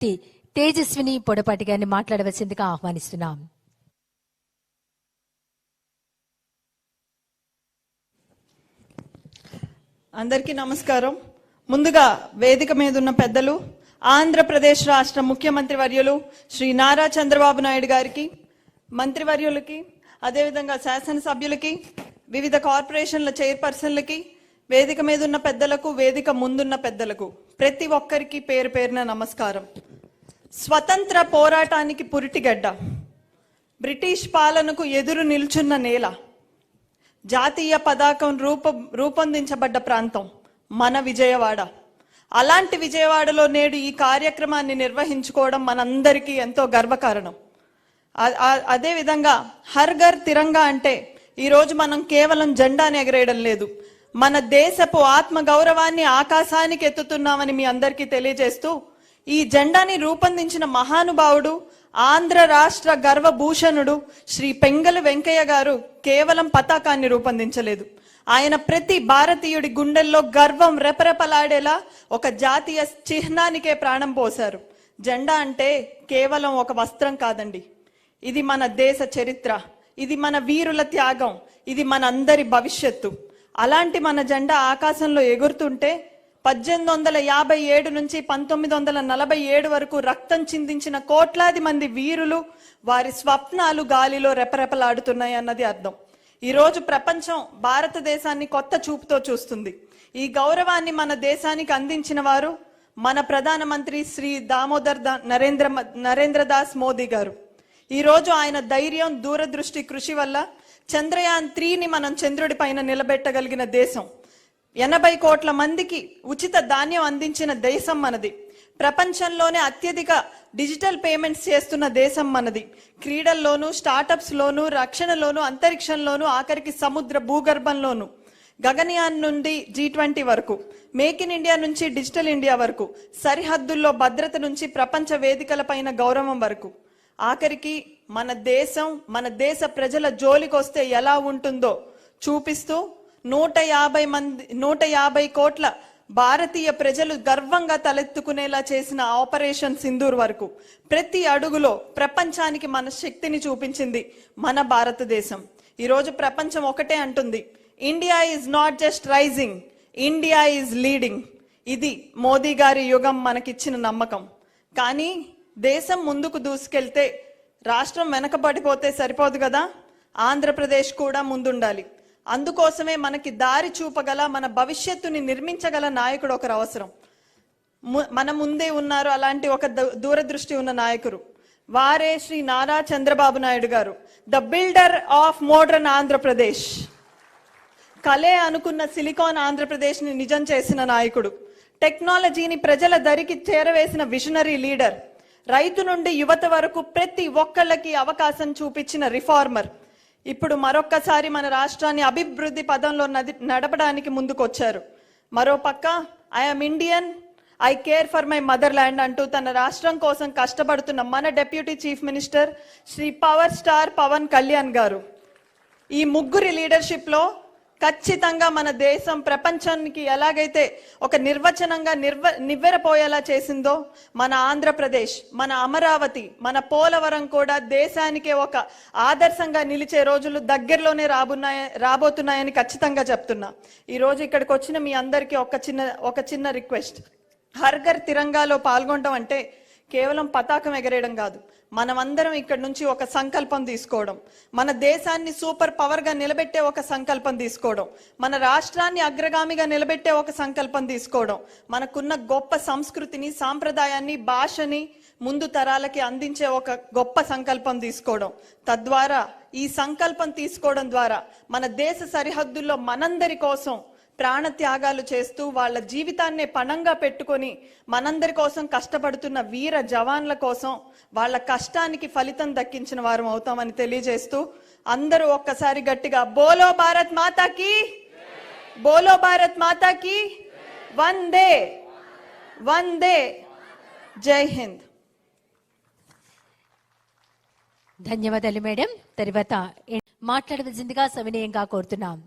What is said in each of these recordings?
శక్తి తేజస్విని పొడపాటి గారిని మాట్లాడవలసిందిగా ఆహ్వానిస్తున్నాం. అందరికీ నమస్కారం. ముందుగా వేదిక మీద ఉన్న పెద్దలు ఆంధ్రప్రదేశ్ రాష్ట్ర ముఖ్యమంత్రి వర్యులు శ్రీ నారా చంద్రబాబు నాయుడు గారికి మంత్రివర్యులకి అదేవిధంగా శాసనసభ్యులకి వివిధ కార్పొరేషన్ల చైర్పర్సన్లకి వేదిక మీద ఉన్న పెద్దలకు వేదిక ముందున్న పెద్దలకు ప్రతి ఒక్కరికి పేరు పేరున నమస్కారం. స్వతంత్ర పోరాటానికి పురిటిగడ్డ. బ్రిటిష్ పాలనకు ఎదురు నిల్చున్న నేల. జాతీయ పతాకం రూప రూపొందించబడ్డ ప్రాంతం మన విజయవాడ. అలాంటి విజయవాడలో నేడు ఈ కార్యక్రమాన్ని నిర్వహించుకోవడం మనందరికీ ఎంతో గర్వకారణం. అదేవిధంగా హర్ ఘర్ తిరంగా అంటే ఈరోజు మనం కేవలం జెండాని ఎగరేయడం లేదు. మన దేశపు ఆత్మ గౌరవాన్ని ఆకాశానికి ఎత్తుతున్నామని మీ అందరికీ తెలియజేస్తూ ఈ జెండాని రూపొందించిన మహానుభావుడు ఆంధ్ర రాష్ట్ర గర్వభూషణుడు శ్రీ పెంగలి వెంకయ్య గారు కేవలం పతాకాన్ని రూపొందించలేదు. ఆయన ప్రతి భారతీయుడి గుండెల్లో గర్వం రెపరెపలాడేలా ఒక జాతీయ చిహ్నానికే ప్రాణం పోశారు. జెండా అంటే కేవలం ఒక వస్త్రం కాదండి. ఇది మన దేశ చరిత్ర. ఇది మన వీరుల త్యాగం. ఇది మన అందరి భవిష్యత్తు. అలాంటి మన జెండా ఆకాశంలో ఎగురుతుంటే పద్దెనిమిది వందల యాభై ఏడు నుంచి పంతొమ్మిది వందల నలభై ఏడు వరకు రక్తం చిందించిన కోట్లాది మంది వీరులు వారి స్వప్నాలు గాలిలో రెపరెపలాడుతున్నాయి అన్నది అర్థం. ఈరోజు ప్రపంచం భారతదేశాన్ని కొత్త చూపుతో చూస్తుంది. ఈ గౌరవాన్ని మన దేశానికి అందించిన వారు మన ప్రధానమంత్రి శ్రీ దామోదర్ దా- నరేంద్ర మ- నరేంద్ర దాస్ మోదీ గారు. ఈరోజు ఆయన ధైర్యం దూరదృష్టి కృషి వల్ల చంద్రయాన్ త్రీని మనం చంద్రుడి పైన నిలబెట్టగలిగిన దేశం. ఎనభై కోట్ల మందికి ఉచిత ధాన్యం అందించిన దేశం మనది. ప్రపంచంలోనే అత్యధిక డిజిటల్ పేమెంట్స్ చేస్తున్న దేశం మనది. క్రీడల్లోనూ స్టార్టప్స్లోనూ రక్షణలోనూ రక్షణలోను అంతరిక్షంలోను ఆఖరికి సముద్ర భూగర్భంలోను. గగనయాన్ నుండి జీ ట్వంటీ వరకు మేక్ ఇన్ ఇండియా నుంచి డిజిటల్ ఇండియా వరకు సరిహద్దుల్లో భద్రత నుంచి ప్రపంచ వేదికలపైన గౌరవం వరకు. ఆఖరికి మన దేశం మన దేశ ప్రజల జోలికొస్తే ఎలా ఉంటుందో చూపిస్తూ నూట యాభై మంది నూట యాభై కోట్ల భారతీయ ప్రజలు గర్వంగా తలెత్తుకునేలా చేసిన ఆపరేషన్ సింధూర్ వరకు ప్రతి అడుగులో ప్రపంచానికి మన శక్తిని చూపించింది మన భారతదేశం. ఈరోజు ప్రపంచం ఒకటే అంటుంది India is not just rising India is leading ఇది మోదీ గారి యుగం మనకిచ్చిన నమ్మకం. కానీ దేశం ముందుకు దూసుకెళ్తే రాష్ట్రం వెనకబడిపోతే సరిపోదు కదా? ఆంధ్రప్రదేశ్ కూడా ముందుండాలి. అందుకోసమే మనకి దారి చూపగల మన భవిష్యత్తుని నిర్మించగల నాయకుడు ఒకరు అవసరం. ము- మన ముందే ఉన్నారు అలాంటి ఒక దూరదృష్టి ఉన్న నాయకుడు. వారే శ్రీ నారా చంద్రబాబు నాయుడు గారు. The builder of modern Andhra Pradesh. కలే అనుకున్న సిలికాన్ ఆంధ్రప్రదేశ్ని నిజం చేసిన నాయకుడు. టెక్నాలజీని ప్రజల దరికి చేరవేసిన విజనరీ లీడర్. రైతు నుండి యువత వరకు ప్రతి ఒక్కళ్ళకి అవకాశం చూపించిన రిఫార్మర్. ఇప్పుడు మరొక్కసారి మన రాష్ట్రాన్ని అభివృద్ధి పదంలో నది నడపడానికి ముందుకొచ్చారు. మరోపక్క I'm Indian I care for my motherland అంటూ తన రాష్ట్రం కోసం కష్టపడుతున్న మన deputy chief minister Shri power star Pawan Kalyan గారు. ఈ ముగ్గురి లీడర్షిప్లో ఖచ్చితంగా మన దేశం ప్రపంచానికి ఎలాగైతే ఒక నిర్వచనంగా నిర్వ నివ్వెరపోయేలా చేసిందో మన ఆంధ్రప్రదేశ్ మన అమరావతి మన పోలవరం కూడా దేశానికే ఒక ఆదర్శంగా నిలిచే రోజులు దగ్గరలోనే రాబోతున్నాయి రాబోతున్నాయని ఖచ్చితంగా చెప్తున్నా. ఈరోజు ఇక్కడికి వచ్చిన మీ అందరికీ ఒక చిన్న ఒక చిన్న రిక్వెస్ట్. హర్గర్ తిరంగాలో పాల్గొనడం అంటే కేవలం పతాకం ఎగరేయడం కాదు. మనమందరం ఇక్కడ నుంచి ఒక సంకల్పం తీసుకోవడం. మన దేశాన్ని సూపర్ పవర్గా నిలబెట్టే ఒక సంకల్పం తీసుకోవడం. మన రాష్ట్రాన్ని అగ్రగామిగా నిలబెట్టే ఒక సంకల్పం తీసుకోవడం. మనకున్న గొప్ప సంస్కృతిని సాంప్రదాయాన్ని భాషని ముందు తరాలకి అందించే ఒక గొప్ప సంకల్పం తీసుకోవడం. తద్వారా ఈ సంకల్పం తీసుకోవడం ద్వారా మన దేశ సరిహద్దుల్లో మనందరి కోసం ప్రాణ త్యాగాలు చేస్తూ వాళ్ళ జీవితాన్నే పణంగా పెట్టుకొని మనందరి కోసం కష్టపడుతున్న వీర జవాన్ల కోసం వాళ్ళ కష్టానికి ఫలితం దక్కించిన వారం అవుతామని తెలియజేస్తూ అందరూ ఒక్కసారి గట్టిగా బోలో భారత్ మాతాకి బోలో భారత్ మాతాకి వందే వందే జై హింద్. ధన్యవాదాలు మేడం. తర్వాత మాట్లాడవలసిందిగా సవినయంగా కోరుతున్నాం.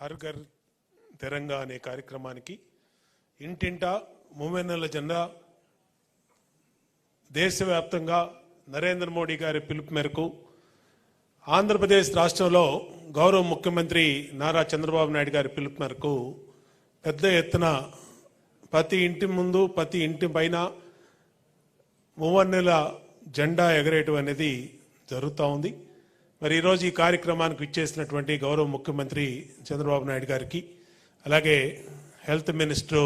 హర్ ఘర్ అనే కార్యక్రమానికి ఇంటింటా మూవెన్నెల జెండా దేశవ్యాప్తంగా నరేంద్ర మోడీ గారి పిలుపు మేరకు ఆంధ్రప్రదేశ్ రాష్ట్రంలో గౌరవ ముఖ్యమంత్రి నారా చంద్రబాబు నాయుడు గారి పిలుపు మేరకు పెద్ద ఎత్తున ప్రతి ఇంటి ముందు ప్రతి ఇంటి పైన మూవన్నెల జెండా ఎగరేయటం అనేది జరుగుతూ ఉంది. మరి ఈరోజు ఈ కార్యక్రమానికి ఇచ్చేసినటువంటి గౌరవ ముఖ్యమంత్రి చంద్రబాబు నాయుడు గారికి అలాగే హెల్త్ మినిస్టరు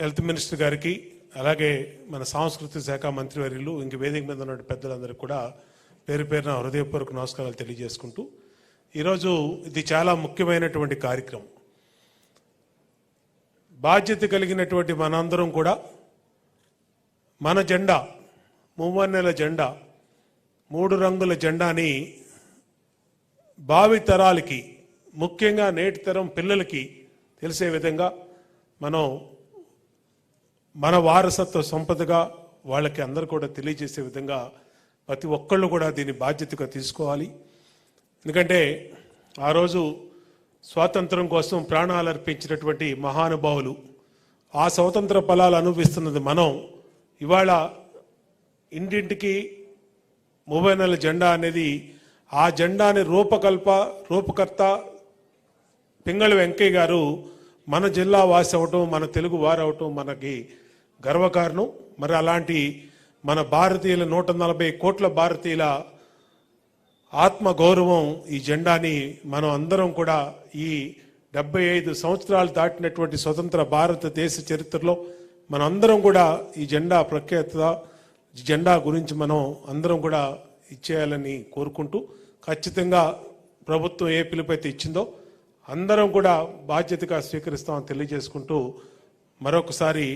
హెల్త్ మినిస్టర్ గారికి అలాగే మన సాంస్కృతిక శాఖ మంత్రివర్యులు ఇంక వేదిక మీద ఉన్న పెద్దలందరికీ కూడా పేరు పేరున హృదయపూర్వక నమస్కారాలు తెలియజేసుకుంటూ ఈరోజు ఇది చాలా ముఖ్యమైనటువంటి కార్యక్రమం. బాధ్యత కలిగినటువంటి మనందరం కూడా మన జెండా మూవన్నెల జెండా మూడు రంగుల జెండాని భావి తరాలకి ముఖ్యంగా నేటి తరం పిల్లలకి తెలిసే విధంగా మనం మన వారసత్వ సంపదగా వాళ్ళకి అందరూ కూడా తెలియజేసే విధంగా ప్రతి ఒక్కళ్ళు కూడా దీన్ని బాధ్యతగా తీసుకోవాలి. ఎందుకంటే ఆ రోజు స్వాతంత్రం కోసం ప్రాణాలు అర్పించినటువంటి మహానుభావులు ఆ స్వతంత్ర ఫలాలు అనుభవిస్తున్నది మనం. ఇవాళ ఇంటింటికి ముప్పై నెలల జెండా అనేది ఆ జెండాని రూపకల్ప రూపకర్త పింగళి వెంకయ్య గారు మన జిల్లా వాసి అవటం మన తెలుగు వారు అవటం మనకి గర్వకారణం. మరి అలాంటి మన భారతీయుల నూట నలభై కోట్ల భారతీయుల ఆత్మ గౌరవం ఈ జెండాని మనం అందరం కూడా ఈ డెబ్బై ఐదు సంవత్సరాలు దాటినటువంటి స్వతంత్ర భారతదేశ చరిత్రలో మనందరం అందరం కూడా ఈ జెండా ప్రఖ్యాత జెండా గురించి మనం అందరం కూడా ఇచ్చేయాలని కోరుకుంటూ ఖచ్చితంగా ప్రభుత్వం ఏ పిలుపైతే ఇచ్చిందో అందరం కూడా బాధ్యతగా స్వీకరిస్తామని తెలియజేసుకుంటూ మరొకసారి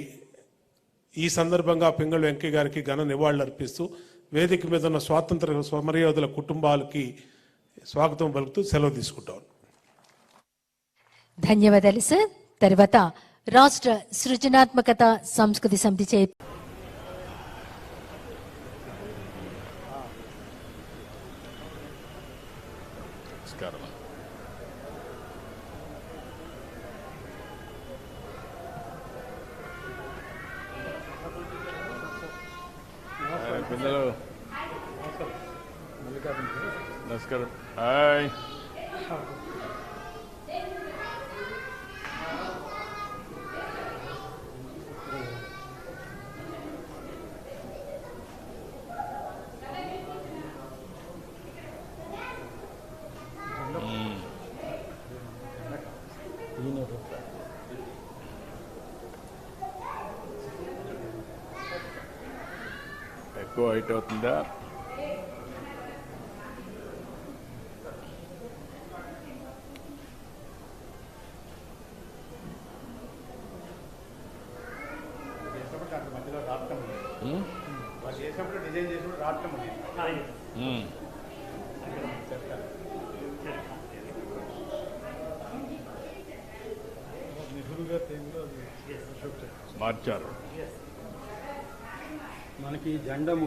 ఈ సందర్భంగా పింగళి వెంకయ్య గారికి ఘన నివాళులు అర్పిస్తూ వేదిక మీద ఉన్న స్వాతంత్ర సమరయోధుల కుటుంబాలకి స్వాగతం పలుకుతూ సెలవు తీసుకుంటాం. ధన్యవాదాలు సార్. తర్వాత రాష్ట్ర సృజనాత్మకత సంస్కృతి సమితి చే పిల్లలు నమస్కారం హాయ్ ఎక్కువ హైట్ అవుతుందా. మార్చారు. మనకి జెండా